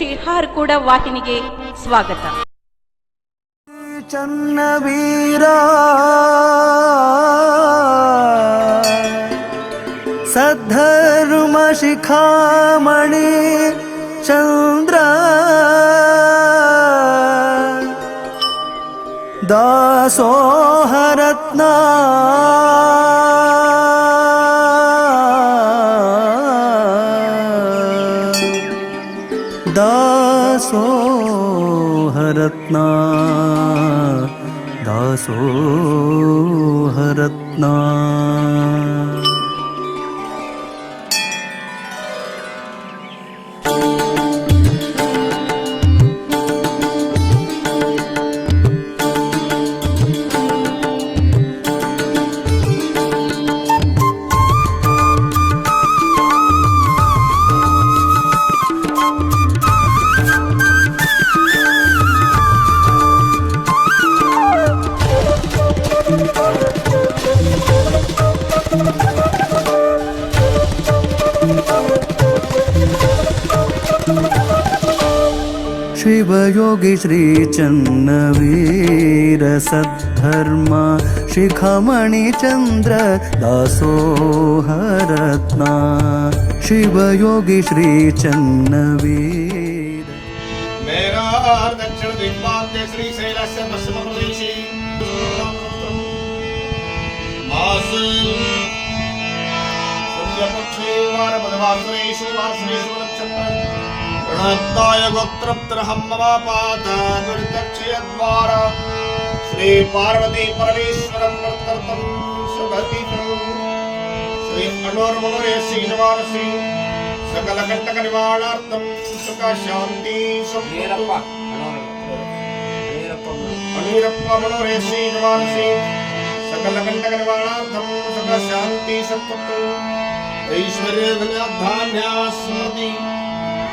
ಶಿಹಾರ್ಕೂಡ ವಾಹಿನಿಗೆ ಸ್ವಾಗತ. ಚನ್ನವೀರ ಸದ್ಧರ್ಮ ಶಿಖಾಮಣಿ ಚಂದ್ರ हरत्ना दासो हरत्ना शिवयोगी श्रीचन्नवीर सद्धर्म शिखमणिचन्द्र दासोहरत्ना शिवयोगी श्रीचन्नवीर। मेरा दक्षिण दिग्भाग्य श्रीशैलस्य पश्चिमप्रदेशे। सूर्यपक्षे वारपदवासरे श्रीवासरेषु గృహత్తాయ గోత్రప్రహం మమాపాత గురుతక్షయద్వార శ్రీ పార్వతీ పరమేశ్వరం వర్తర్తం శుభతి శ్రీ అణోర్మణురేసి నివారసి సకల కంటక నివారణార్థం సుఖ శాంతి సంపూర్ణ అణీరప్ప మనోరేసి సకల కంటక నివారణార్థం సుఖ శాంతి సంపూర్ణ ఐశ్వర్య ధన్యాధాన్యా స్మృతి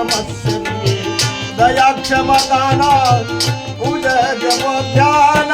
समस्ये दया क्षमदाना उदय ध्यान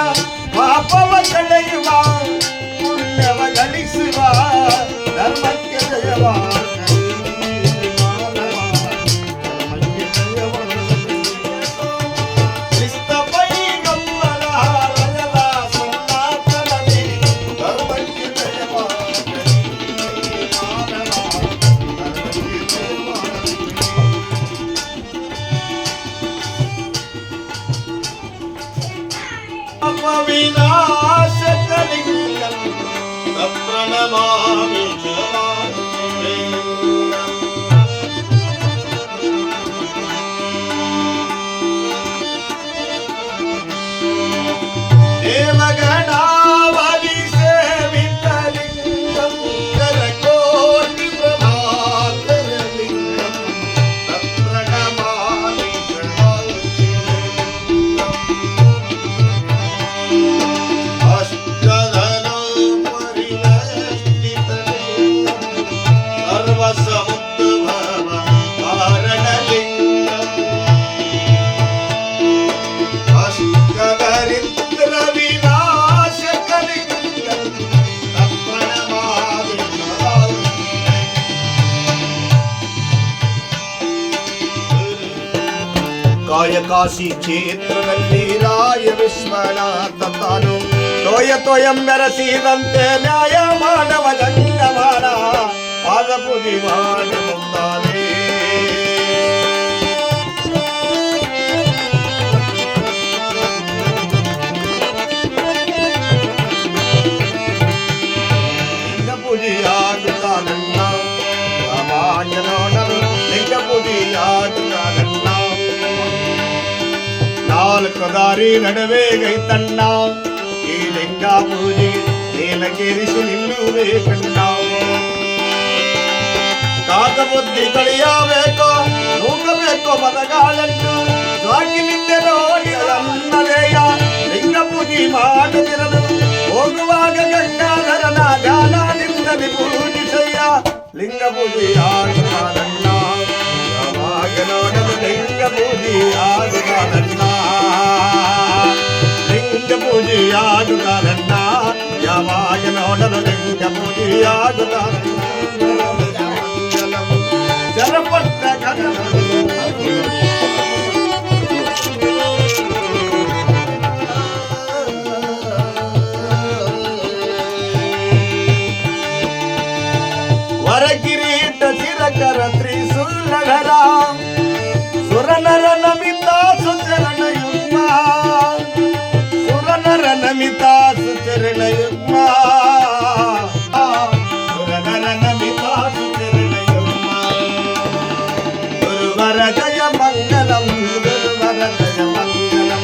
ರಾಯ ಕಾಶಿ ಕ್ಷೇತ್ರದಲ್ಲಿ ರಾಯ ವಿಶ್ವನಾಥ ತಾನು ತೋಯ ತೋಯಂ ಮೆರಸಿದಂತೆ ನ್ಯಾಯ ಮಾನವ ಜಂಗಮಾನ ಪಾದ ಪೂಜೆ ಮಾಡಿ ಮುಂದಾನೆ ನಾಲ್ಕು ದಾರಿ ನಡುವೆ ಗೈತಣ್ಣ ಈ ಲಿಂಗ ಪೂಜೆ ನೀಲಗೇರಿಸಿ ನಿಲ್ಲುವೆ ಕಣ್ಣ ಕಾಕ ಬುದ್ಧಿ ಕಳಿಯಬೇಕು ನೂಕಬೇಕು ಮದಗಾಳನ್ನು ಸ್ವಾಗಿ ನಿಂದೆ ನೋಡಿ ಅನ್ನದೇಯ ಲಿಂಗ ಪೂಜೆ ಮಾಡುತ್ತಿರಲು ಹೋಗುವಾಗ ಗಂಗಾಧರನ ಧ್ಯಾನದಿಂದ ಪೂಜಿಸಯ್ಯ ಲಿಂಗ ಪೂಜೆ ಆಗುತ್ತಾನಣ್ಣ ಯಾವಾಗ ನೋಡಲು ಲಿಂಗ ಪೂಜೆ ಆಗುತ್ತಾನಣ್ಣ ಲಿಂಗ ಪೂಜೆ ಆಗುತ್ತಾನಣ್ಣ ಯಾವಾಗ ನೋಡಲು ಲಿಂಗ ಪೂಜೆ ಆಗುತ್ತಾನಣ್ಣ ಜಲಪಟ್ಟ గురువరదయ మంగళం గురువరదయ మంగళం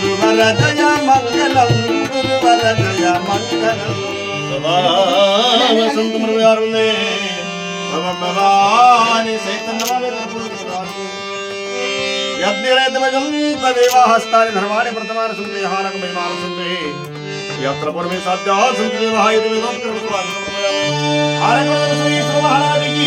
గురువరదయ మంగళం గురువరదయ మంగళం. సదాసంతమరుందే భవాని దేవాహస్తాని ధర్మాన్ని ప్రథమాన సుందే హారక మహిమాన సుందే యాత్ర పూర్వమే సాధ్యా విధం కృప ఆరక శ్రీ శ్రీ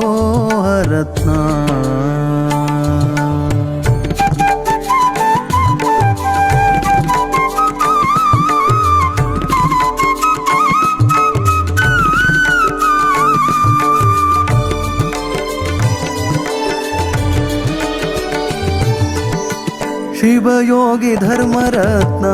मनोहरत्ना शिवयोगि धर्मरत्ना।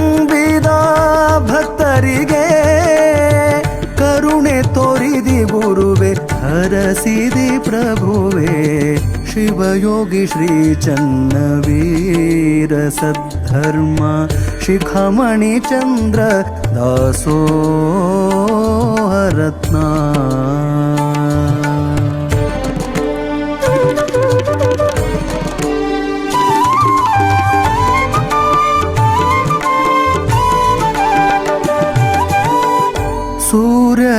ತೋರಿದಿ ಗುರುವೆ ಹರಸಿದಿ ಪ್ರಭುವೆ ಶಿವಯೋಗಿ ಶ್ರೀ ಚನ್ನವೀರ ಸದ್ಧರ್ಮ ಶಿಖಮಣಿ ಚಂದ್ರ ದಾಸೋಹರತ್ನ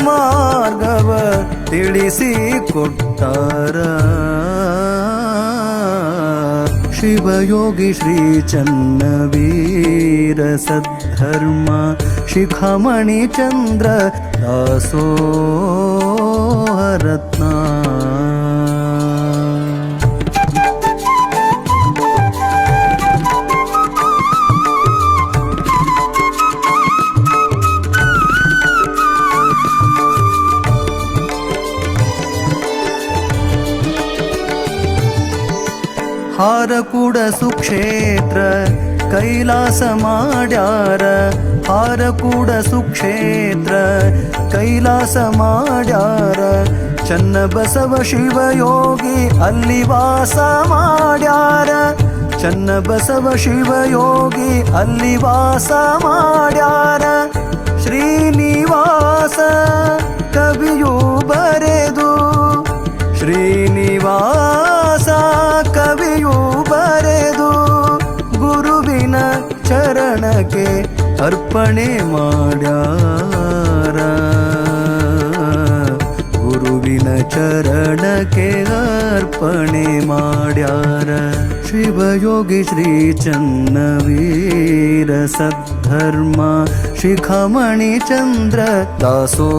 ಮಾರ್ಗವ ತಿಳಿಸಿ ಕೊಟ್ಟಾರ ಶಿವಯೋಗಿ ಶ್ರೀ ಚನ್ನವೀರ ಸದ್ಧರ್ಮ ಶಿಖಾಮಣಿ ಚಂದ್ರ ಹಾರಕೂಡ ಸುಕ್ಷೇತ್ರ, ಕೈಲಾಸ ಮಾಡ್ಯಾರ. ಹಾರಕೂಡ ಸುಕ್ಷೇತ್ರ, ಕೈಲಾಸ ಮಾಡ್ಯಾರ. ಚನ್ನ ಬಸವ ಶಿವಯೋಗಿ ಅಲ್ಲಿ ವಾಸ ಮಾಡ್ಯಾರ. ಚನ್ನ ಬಸವ ಶಿವಯೋಗಿ ಅಲ್ಲಿ ವಾಸ ಮಾಡ್ಯಾರ. ಶ್ರೀನಿವಾಸ ಕವಿಯು ಬರೆದು, ಶ್ರೀನಿವಾಸ ಚರಣಕ್ಕೆ ಅರ್ಪಣೆ ಮಾಡ್ಯಾರ ಗುರುವಿನ ಚರಣಕ್ಕೆ ಅರ್ಪಣೆ ಮಾಡ್ಯಾರ ಶಿವಯೋಗಿ ಶ್ರೀ ಚನ್ನವೀರ ಸದ್ಧರ್ಮ ಶಿಖಾಮಣಿ ಚಂದ್ರ ದಾಸೋಹರತ್ನ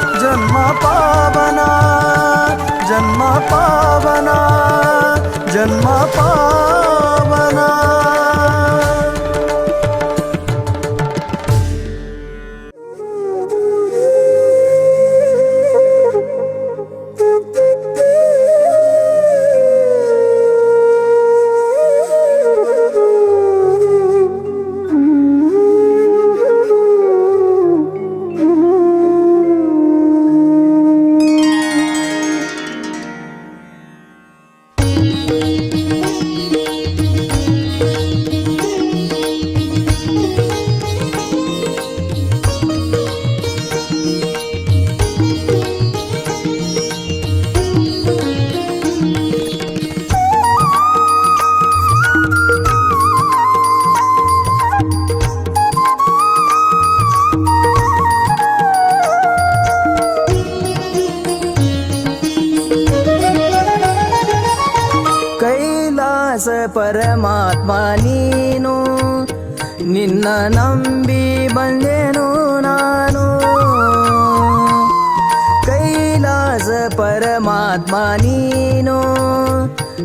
ಪರಮಾತ್ಮ ನೀನು.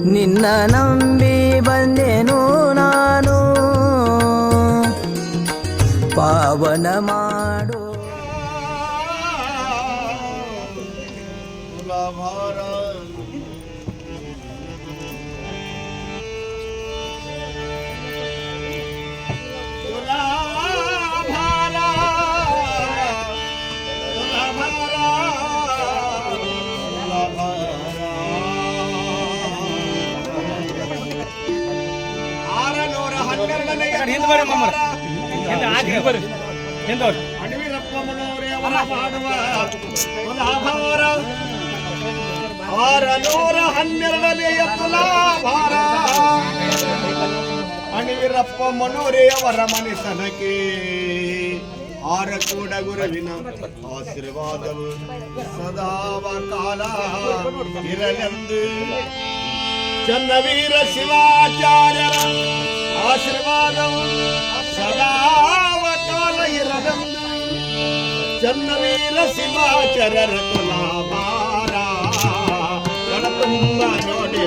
ನಿನ್ನ ನಂಬಿ ಬಂದೆನು ನಾನು. ಪಾವನ ಮಾಡು ಆರನೂರ ಹನ್ನೆರಡನೆಯ ತುಲಾಭಾರ ಅಣಿವಿರಪ್ಪ ಮನೋರೆಯವರ ಮನಸ್ಸನಕ್ಕೆ ಆರ ಕೂಡ ಗುರುವಿನ ಆಶೀರ್ವಾದವು ಸದಾವ ಕಾಲ ಇರಲೆಂದು ಚನ್ನವೀರ ಶಿವಾಚಾರ್ಯರ ಆಶೀರ್ವಾದವು ಸದಾವ ಕಾಲ ಇರಲೆಂದು ಚನ್ನವೀರ ಶಿವಾಚಾರ್ಯರ ತುಲಾಭಾರ ಕಣತುಂಬ ನೋಡಿ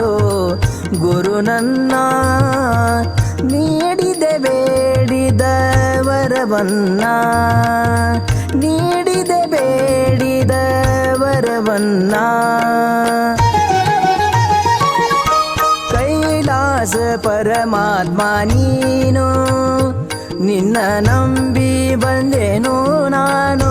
ಮಾಡೋ ಗುರು ನನ್ನ ನೀಡಿದೆ ಬೇಡಿದ ವರವನ್ನ ನೀಡಿದೆ ಬೇಡಿದ ವರವನ್ನ ಕೈಲಾಸ ಪರಮಾತ್ಮ ನೀನು ನಿನ್ನ ನಂಬಿ ಬಂದೆನು ನಾನು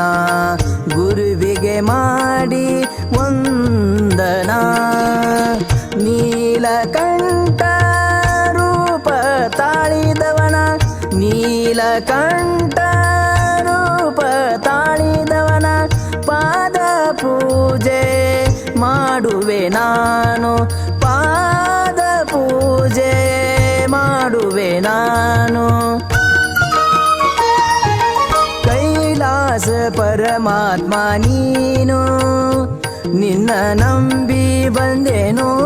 な。ಪರಮಾತ್ಮ ನೀನು ನಿನ್ನ ನಂಬಿ ಬಂದೆನು?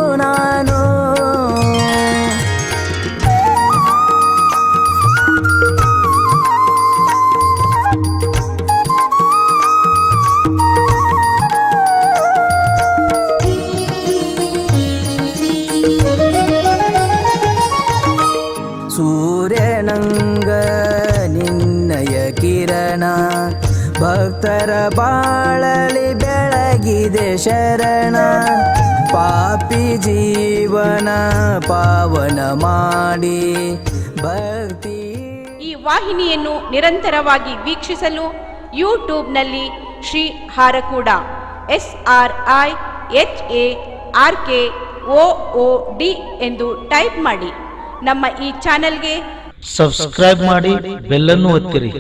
ಭಕ್ತರ ಬಾಳಲಿ ಬೆಳಗಿದೆ ಶರಣ. ಪಾಪಿ ಜೀವನ ಪಾವನ ಮಾಡಿ ಭಕ್ತಿ. ಈ ವಾಹಿನಿಯನ್ನು ನಿರಂತರವಾಗಿ ವೀಕ್ಷಿಸಲು ಯೂಟ್ಯೂಬ್ನಲ್ಲಿ Shri Harakuda S R I H A R K O O D ಎಂದು ಟೈಪ್ ಮಾಡಿ. ನಮ್ಮ ಈ ಚಾನೆಲ್ಗೆ ಸಬ್ಸ್ಕ್ರೈಬ್ ಮಾಡಿ ಬೆಲ್ಲನ್ನು ಒತ್ತಿರಿ.